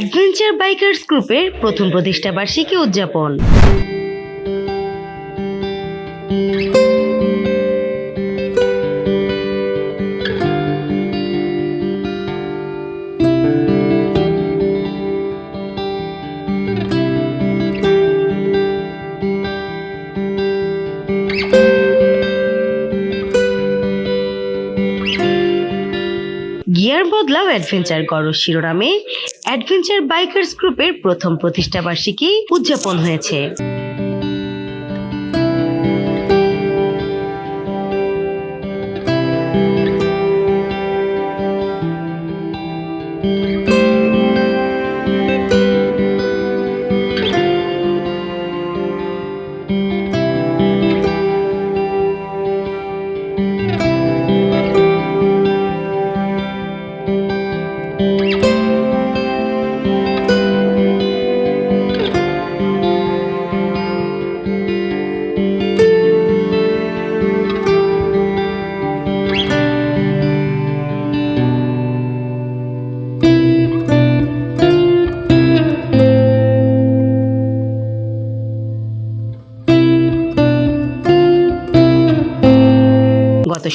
Adventure bikers গ্রুপের প্রথম প্রতিষ্ঠাবার্ষিকী উদযাপন। গিয়ার বদলাও অ্যাডভেঞ্চার করো শিরোনামে। অ্যাডভেঞ্চার বাইকার্স গ্রুপের প্রথম প্রতিষ্ঠাবার্ষিকী উদযাপন হয়েছে।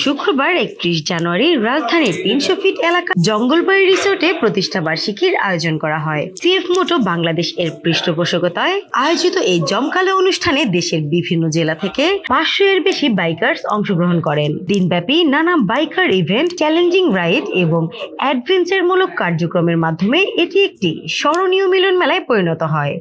শুক্রবার একত্রিশ জানুয়ারি রাজধানীর তিনশো ফিট এলাকা জঙ্গলবাড়ি রিসোর্টে প্রতিষ্ঠা বার্ষিকীর আয়োজন করা হয়। সিএফ মোটো বাংলাদেশ এর পৃষ্ঠপোষকতায় আয়োজিত এই জমকালো অনুষ্ঠানে দেশের বিভিন্ন জেলা থেকে পাঁচশো এর বেশি বাইকার্স অংশগ্রহণ করেন। দিনব্যাপী নানা বাইকার ইভেন্ট, চ্যালেঞ্জিং রাইড এবং অ্যাডভেঞ্চারমূলক কার্যক্রমের মাধ্যমে এটি একটি স্মরণীয় মিলন মেলায় পরিণত হয়।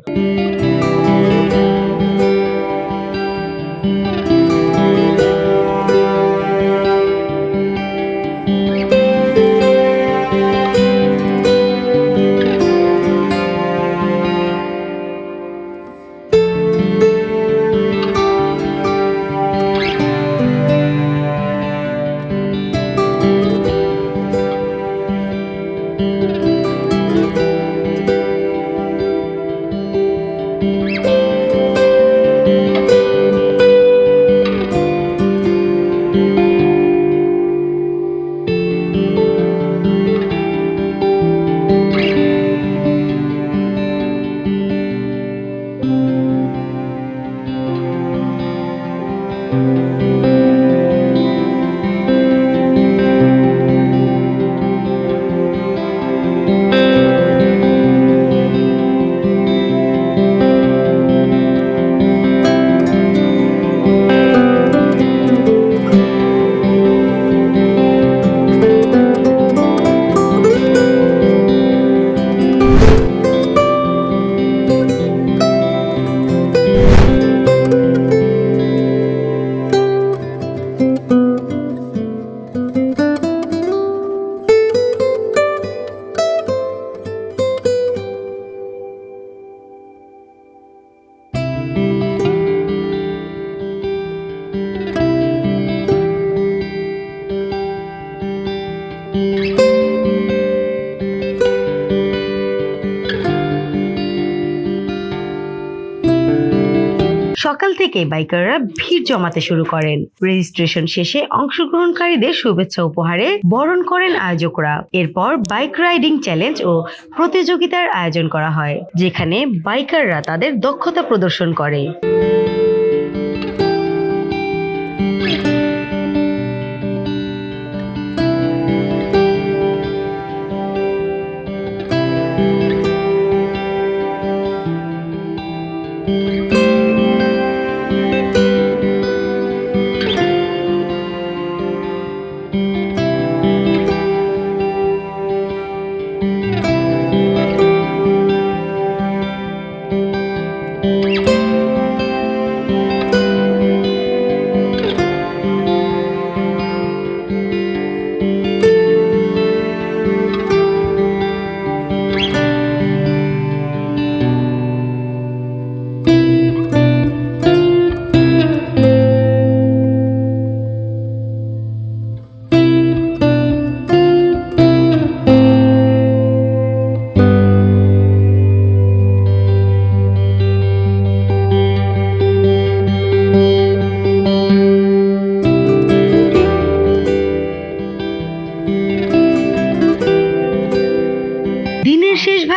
থেকে বাইকাররা ভিড় জমাতে শুরু করেন। রেজিস্ট্রেশন শেষে অংশগ্রহণকারীদের শুভেচ্ছা উপহারে বরণ করেন আয়োজকরা। এরপর বাইক রাইডিং চ্যালেঞ্জ ও প্রতিযোগিতার আয়োজন করা হয়, যেখানে বাইকাররা তাদের দক্ষতা প্রদর্শন করে।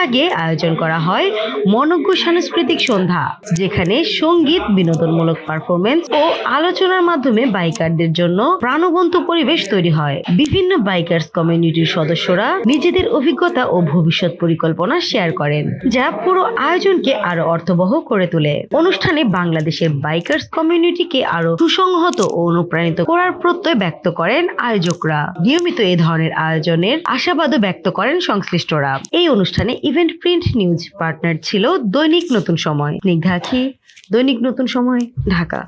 ভাগে আয়োজন করা হয় মনজ্ঞ সাংস্কৃতিক সন্ধ্যা, যেখানে সংগীত, বিনোদনমূলক পারফরমেন্স ও আলোচনার মাধ্যমে বাইকারদের জন্য প্রাণবন্ত পরিবেশ তৈরি হয়। বিভিন্ন বাইকার্স কমিউনিটির সদস্যরা নিজেদের অভিজ্ঞতা ও ভবিষ্যৎ পরিকল্পনা শেয়ার করেন, যা পুরো আয়োজনকে আরও অর্থবহ করে তোলে। অনুষ্ঠানে বাংলাদেশের বাইকার্স কমিউনিটিকে আরও সুসংহত ও অনুপ্রাণিত করার প্রত্যয় ব্যক্ত করেন আয়োজকরা। নিয়মিত এই ধরনের আয়োজনের আশাবাদও ব্যক্ত করেন সংশ্লিষ্টরা। এই অনুষ্ঠানে ইভেন্ট প্রিন্ট নিউজ পার্টনার ছিল দৈনিক নতুন সময়। স্নিগ্ধাখি দৈনিক নতুন সময়? ঢাকা।